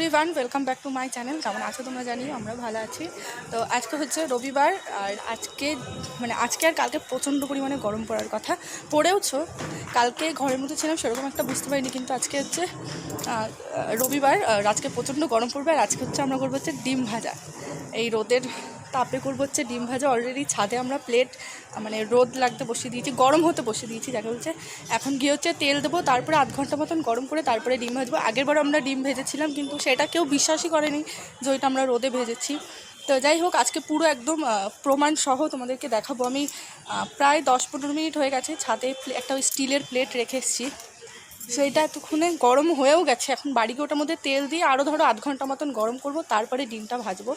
Everyone welcome back to my channel কেমন আছো তোমরা জানি, আমরা ভালো আছি। তো আজকে হচ্ছে রবিবার, আর আজকে মানে আজকে আর কালকে প্রচণ্ড পরিমাণে গরম পড়ার কথা। পড়েওছো, কালকে ঘরের মধ্যে ছিলাম, সেরকম একটা বুঝতে পারিনি, কিন্তু আজকে হচ্ছে রবিবার আজকে প্রচণ্ড গরম পড়বে, আর আজকে হচ্ছে আমরা করব হচ্ছে ডিম ভাজা। এই রোদের তাপে করব হচ্ছে ডিম ভাজা অলরেডি ছাদে আমরা প্লেট মানে রোদ লাগতে বসিয়ে দিয়েছি, গরম হতে বসিয়ে দিয়েছি, যাকে বলছে। এখন গিয়ে হচ্ছে তেল দেবো, তারপরে আধ ঘণ্টা মতন গরম করে তারপরে ডিম ভাজবো। আগের বার আমরা ডিম ভেজেছিলাম, কিন্তু সেটা কেউ বিশ্বাসই করেনি যে ওইটা আমরা রোদে ভেজেছি। তো যাই হোক, আজকে পুরো একদম প্রমাণ সহ তোমাদেরকে দেখাবো। আমি প্রায় দশ পনেরো মিনিট হয়ে গেছে ছাদে একটা ওই স্টিলের প্লেট রেখে এসেছি। সেইটা এতক্ষণে গরম হয়েও গেছে। এখন বাড়িকে ওটার মধ্যে তেল দিয়ে আরও ধরো আধ ঘণ্টা মতন গরম করব, তারপরে ডিমটা ভাজবো।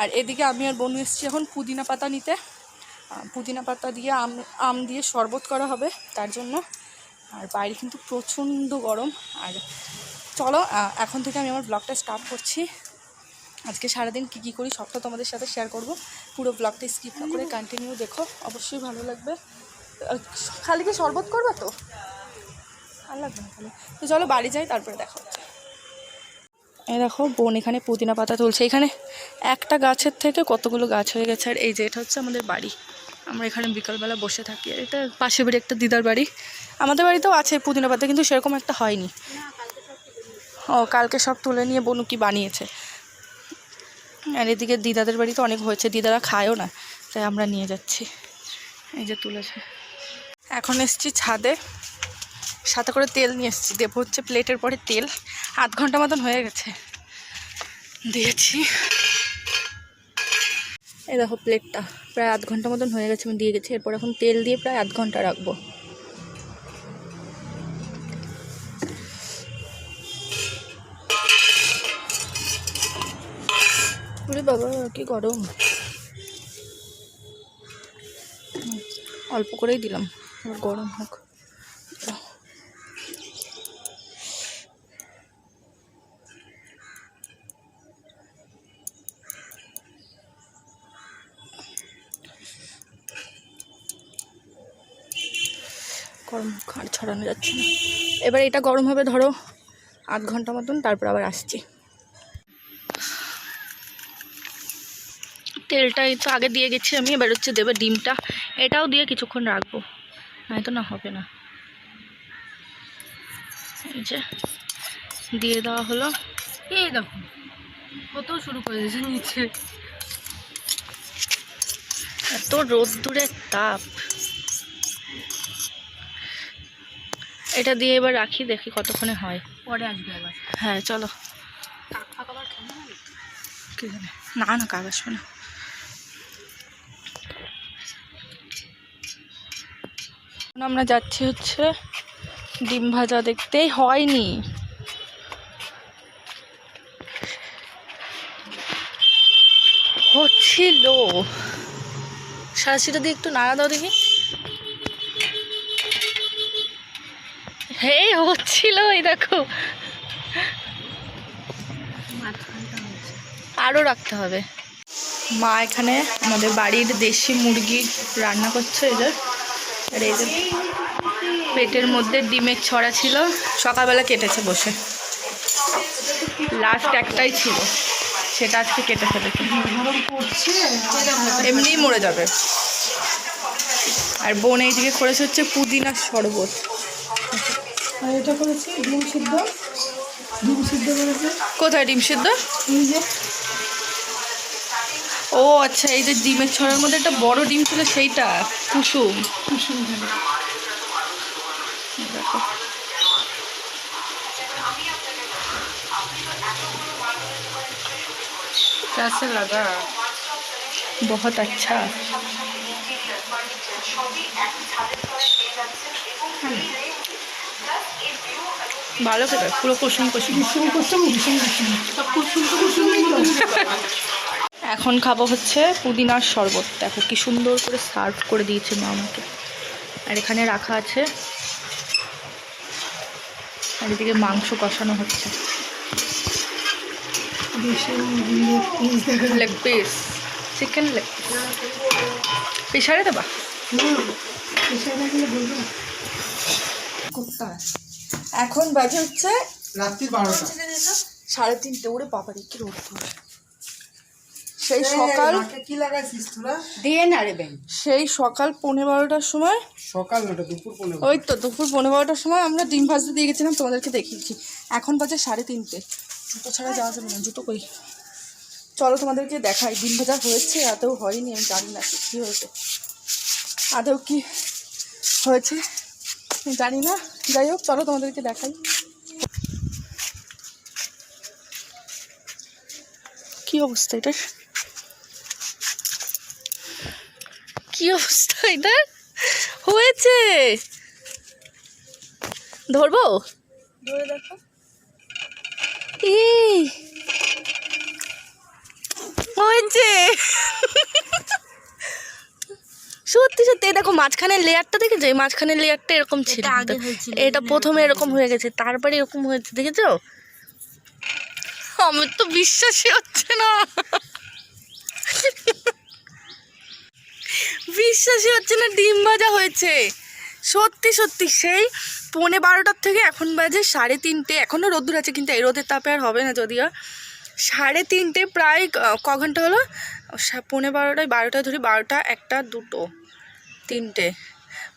আর এদিকে আমি আর বনু এসেছি এখন পুদিনা পাতা নিতে। পুদিনা পাতা দিয়ে আম আম দিয়ে শরবত করা হবে তার জন্য। আর বাইরে কিন্তু প্রচণ্ড গরম। আর চলো এখন থেকে আমি আমার ব্লগটা স্টার্ট করছি। আজকে সারাদিন কী কী করি সবটা তোমাদের সাথে শেয়ার করব। পুরো ব্লগটা স্কিপ না করে কন্টিনিউ দেখো, অবশ্যই ভালো লাগবে। খালি কি শরবত করবে তো? আর লাগবে না তো চলো, বাড়ি যাই, তারপরে দেখা এই দেখো, বোন এখানে পুদিনা পাতা তুলছে। এখানে একটা গাছের থেকে কতগুলো গাছ হয়ে গেছে, আর এই যে এটা হচ্ছে আমাদের বাড়ি। আমরা এখানে বিকালবেলা বসে থাকি, আর এটা পাশে বাড়ি, একটা দিদার বাড়ি। আমাদের বাড়িতেও আছে পুদিনা পাতা, কিন্তু সেরকম একটা হয়নি। ও, কালকে সব তুলে নিয়ে বনু কি বানিয়েছে। আর এদিকে দিদাদের বাড়িতে অনেক হয়েছে, দিদারা খায়ও না, তাই আমরা নিয়ে যাচ্ছি। এই যে তুলেছে। এখন এসছি ছাদে, সাথে করে তেল নিয়ে এসেছি। দেবো হচ্ছে প্লেটের পরে তেল। আধ ঘণ্টা মতন হয়ে গেছে। দিয়েছি। এই দেখো প্লেটটা প্রায় আধ ঘণ্টা মতন হয়ে গেছে, আমি দিয়ে গেছি এরপর এখন তেল দিয়ে প্রায় আধ ঘণ্টা রাখব। বাবা, কি গরম। অল্প করেই দিলাম, গরম হোক। গরম আর ছড়ানো যাচ্ছে না। এবার এটা গরম হবে, ধরো আধ ঘণ্টা মতন, তারপর আবার আসছি। তেলটা তো আগে দিয়ে গেছি আমি, এবার হচ্ছে দেবে ডিমটা। এটাও দিয়ে কিছুক্ষণ রাখব, নয়তো না হবে না। এই যে, দিয়ে দেওয়া হলো। এই দেখো, কত শুরু করে দিয়েছে নিচে। এত রোদ্দুরের তাপ। এটা দিয়ে এবার রাখি দেখি কতক্ষণে হয়। পরে আসবে আবার। হ্যাঁ চলো। না না কাজ আসবে না। এখন আমরা যাচ্ছি হচ্ছে ডিম ভাজা দেখতেই হয়নি। হচ্ছিল। সারাশিটা দিয়ে একটু নাড়া দাও দেখি। হে হচ্ছিল, এই দেখো। আরও রাখতে হবে। মা এখানে আমাদের বাড়ির দেশি মুরগি রান্না করছে এদের আর যে পেটের মধ্যে ডিমের ছড়া ছিল, সকালবেলা কেটেছে বসে। লাস্ট একটাই ছিল, সেটা আজকে কেটে ফেলেছে। এমনিই মরে যাবে। আর বোন এই দিকে করেছে হচ্ছে পুদিনার শরবত। আর এটা করেছি ডিম সিদ্ধ ডিম সিদ্ধ করেছে কোথায় ডিম সিদ্ধ এই যে ও আচ্ছা এই যে ডিমের ছড়ার মধ্যে একটা বড় ডিম ছিল সেইটা কুসুম কুসুম ধান দেখো कैसे लगा बहुत अच्छा ভালো খেতে পুরো কুসুম কুসুম। কুসুম কুসুম কুসুম কুসুম। সব কুসুম এখন খাব হচ্ছে পুদিনার শরবত। দেখো কি সুন্দর করে সার্ভ করে দিয়েছে মা আমাকে। আর এখানে রাখা আছে। আর এদিকে মাংস কষানো হচ্ছে। লেগ পিস চিকেন লেগ প্রেশারে দেবা? এখন বাজে হচ্ছে রাত্রি বারোটা। সাড়ে তিনটে ওরে বাবারে কি রোদ্দুর সেই সকাল কি লাগাইছিস তোরা? দিয়ে না রে ব্যাং সেই সকাল পনেরো বারোটার সময় সকাল নটা দুপুর পনেরো ওই তো দুপুর পনেরো বারোটার সময় আমরা ডিম ভাজতে দিয়ে গেছিলাম তোমাদেরকে দেখিয়েছি। এখন বাজে সাড়ে তিনটে। জুতো ছাড়া যাওয়া যাবে না জুতো কই? চলো তোমাদেরকে দেখাই ডিম ভাজা হয়েছে আদৌ হয়নি আমি জানি না কী হয়েছে। আদৌ কি হয়েছে জানি না। যাই হোক চলো তোমাদেরকে দেখাই। কি অবস্থা এটার কি অবস্থা এটার হয়েছে! ধরবো? ধরে দেখো। এই! হয়েছে! সত্যি সত্যি দেখো মাঝখানের লেয়ারটা দেখেছ? এই মাঝখানের লেয়ারটা এরকম ছিল। এটা এটা প্রথমে এরকম হয়ে গেছে তারপরে এরকম হয়েছে দেখেছ? আমার তো বিশ্বাসই হচ্ছে না। বিশ্বাসই হচ্ছে না ডিম ভাজা হয়েছে। সত্যি সত্যি সেই পৌনে বারোটার থেকে এখন বাজে সাড়ে তিনটে এখনও রোদ্দুর আছে কিন্তু এই রোদের তাপে আর হবে না যদিও। সাড়ে তিনটে প্রায় ক- ঘণ্টা হলো? পৌনে বারোটায় বারোটা ধরি বারোটা একটা দুটো। তিনটে।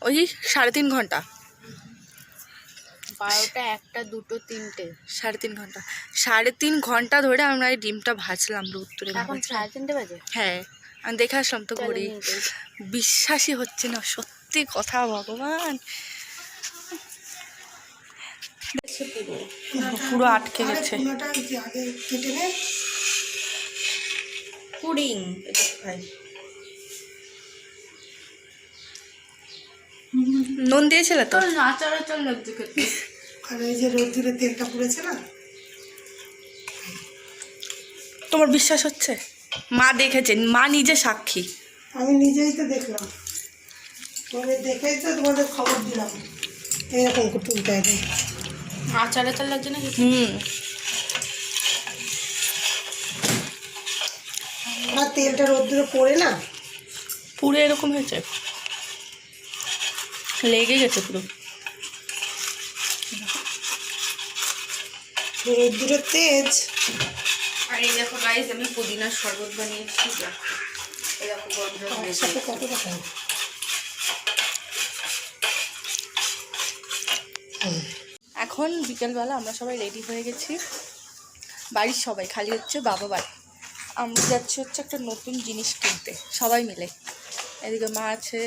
ওই সাড়ে তিন ঘণ্টা। বারোটা একটা দুটো তিনটে। সাড়ে তিন ঘণ্টা। সাড়ে তিন ঘণ্টা ধরে আমরা এই ডিমটা ভাজলাম রোদ্দুরে এখন সাড়ে তিনটে বাজে? হ্যাঁ আমি দেখে আসলাম তো ঘড়ি বিশ্বাসই হচ্ছে না সত্যি কথা ভগবান। পুরো আটকে গেছে। পুডিং। নুন দিয়েছিলে তো? নাচারাচর লাগছে খেতে। আর এই যে রোদ্দুরে তেলটা পুড়েছে না? তোমার বিশ্বাস হচ্ছে? মা দেখেছেন মা নিজে সাক্ষী। আমি নিজেই তো দেখলাম। তোমাদের দেখেই তো তোমাদের খবর দিলাম। এরকম করে তুলতে হবে আচার আচার লাগছে না হুম। আর তেলটা রোদ্দুরে পড়ে না? পুরো এরকম হয়েছে? লেগে গেছে পুরো। রোদ্দুরে তেজ। আর এই দেখো গাইস আমি পুদিনার শরবত বানিয়েছি। দেখো। এখন বিকেলবেলা আমরা সবাই রেডি হয়ে গেছি। বাড়ির সবাই খালি হচ্ছে বাবা বাড়ি। আমরা যাচ্ছি হচ্ছে একটা নতুন জিনিস কিনতে সবাই মিলে। এদিকে মা আছে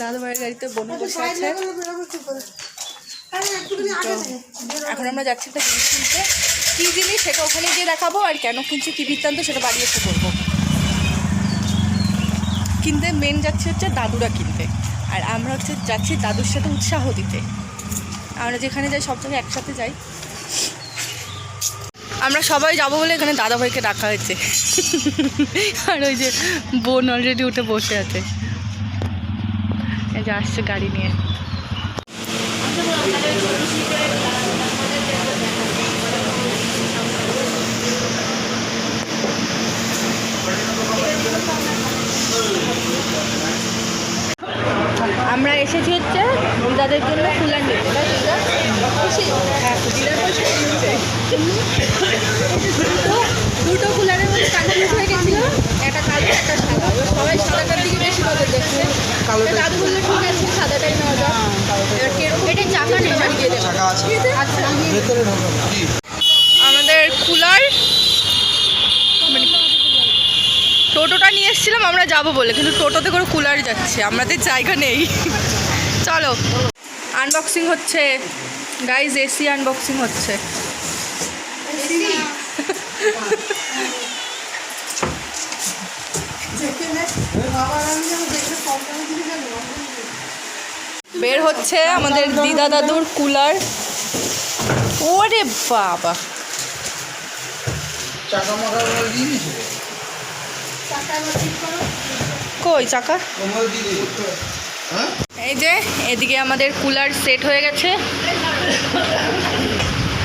দাদা বাড়ির গাড়িতে বোন বসে আছে। এখন আমরা যাচ্ছি একটা জিনিস কিনতে। কী জিনিস সেটা ওখানে গিয়ে দেখাবো আর কেন কিনছি, কী বৃত্তান্ত সেটা বাড়ি এসে বলব। কিনতে মেন যাচ্ছি হচ্ছে দাদুরা কিনতে। আর আমরা হচ্ছে যাচ্ছি দাদুর সাথে উৎসাহ দিতে। আমরা যেখানে যাই সব জায়গায় একসাথে যাই। আমরা সবাই যাব বলে এখানে দাদাভাইকে ডাকা হয়েছে। আর ওই যে বোন অলরেডি উঠে বসে আছে। এই যে আসছে গাড়ি নিয়ে। আমরা এসেছি হচ্ছে দিদাদের জন্য ফুলার নিতে তাই দিদা? খুশি? হ্যাঁ, দিদার পয়সা নিয়েছে। দুটো দুটো কুলারের মধ্যে কনফিউজ হয়ে গেছিল একটা কালো একটা সাদা। সবাই সাদাটার দিকে বেশি নজর দেখছে। দাদু বলল ঠিক আছে সাদাটাই নেওয়া যাক। এবার কীরকম এটা চাকা নেই আচ্ছা। আমাদের কুলার মানে টোটোটা নিয়ে এসেছিলাম আমরা যাব বলে কিন্তু টোটোতে করে কুলার যাচ্ছে আমাদের জায়গা নেই। চলো। আনবক্সিং হচ্ছে গাইজ এসি আনবক্সিং হচ্ছে। বের হচ্ছে আমাদের দিদা দাদুর কুলার। ওরে বাবা। কই চাকা? হ্যাঁ? এই যে এদিকে আমাদের কুলার সেট হয়ে গেছে।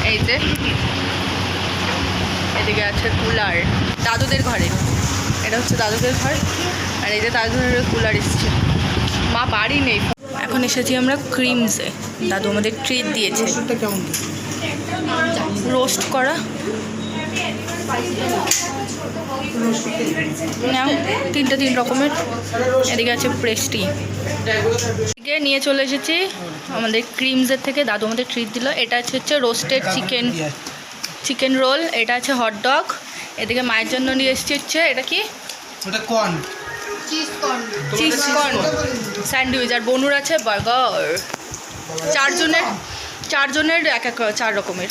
এই যে এদিকে আছে কুলার দাদুদের ঘরে। এটা হচ্ছে দাদুদের ঘর আর এই যে দাদুদের কুলার এসছে। মা বাড়ি নেই। এখন এসেছি আমরা ক্রিমসে। দাদু আমাদের ট্রিট দিয়েছে। কেমন রোস্ট করা। নাও তিনটে তিন রকমের। এদিকে আছে প্রেস্টি এদিকে নিয়ে চলে এসেছি আমাদের ক্রিমসের থেকে। দাদু আমাদের ট্রিট দিল। এটা আছে হচ্ছে রোস্টেড চিকেন চিকেন রোল এটা আছে হট ডগ এদিকে মায়ের জন্য নিয়ে এসেছি হচ্ছে এটা কি? ওটা corn cheese corn cheese corn sandwich আর বনুর আছে বার্গার চারজনের চারজনের এক এক চার রকমের।